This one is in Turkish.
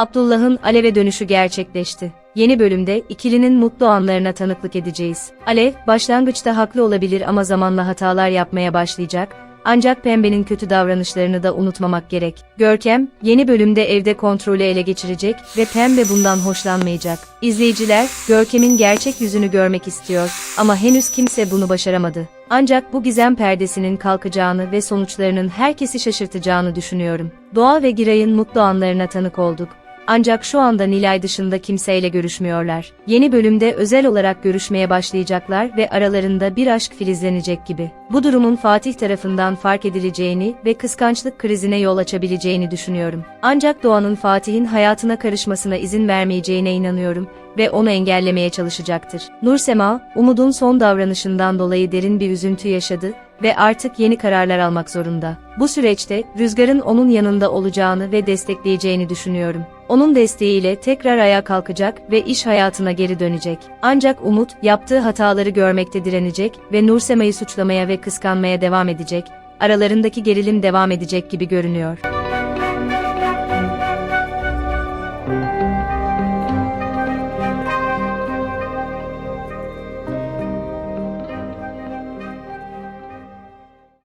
Abdullah'ın Alev'e dönüşü gerçekleşti. Yeni bölümde ikilinin mutlu anlarına tanıklık edeceğiz. Alev, başlangıçta haklı olabilir ama zamanla hatalar yapmaya başlayacak. Ancak Pembe'nin kötü davranışlarını da unutmamak gerek. Görkem, yeni bölümde evde kontrolü ele geçirecek ve Pembe bundan hoşlanmayacak. İzleyiciler, Görkem'in gerçek yüzünü görmek istiyor ama henüz kimse bunu başaramadı. Ancak bu gizem perdesinin kalkacağını ve sonuçlarının herkesi şaşırtacağını düşünüyorum. Doğa ve Giray'ın mutlu anlarına tanık olduk. Ancak şu anda Nilay dışında kimseyle görüşmüyorlar. Yeni bölümde özel olarak görüşmeye başlayacaklar ve aralarında bir aşk filizlenecek gibi. Bu durumun Fatih tarafından fark edileceğini ve kıskançlık krizine yol açabileceğini düşünüyorum. Ancak Doğan'ın Fatih'in hayatına karışmasına izin vermeyeceğine inanıyorum ve onu engellemeye çalışacaktır. Nursema, Umut'un son davranışından dolayı derin bir üzüntü yaşadı ve artık yeni kararlar almak zorunda. Bu süreçte Rüzgar'ın onun yanında olacağını ve destekleyeceğini düşünüyorum. Onun desteğiyle tekrar ayağa kalkacak ve iş hayatına geri dönecek. Ancak Umut yaptığı hataları görmekte direnecek ve Nursema'yı suçlamaya ve kıskanmaya devam edecek. Aralarındaki gerilim devam edecek gibi görünüyor.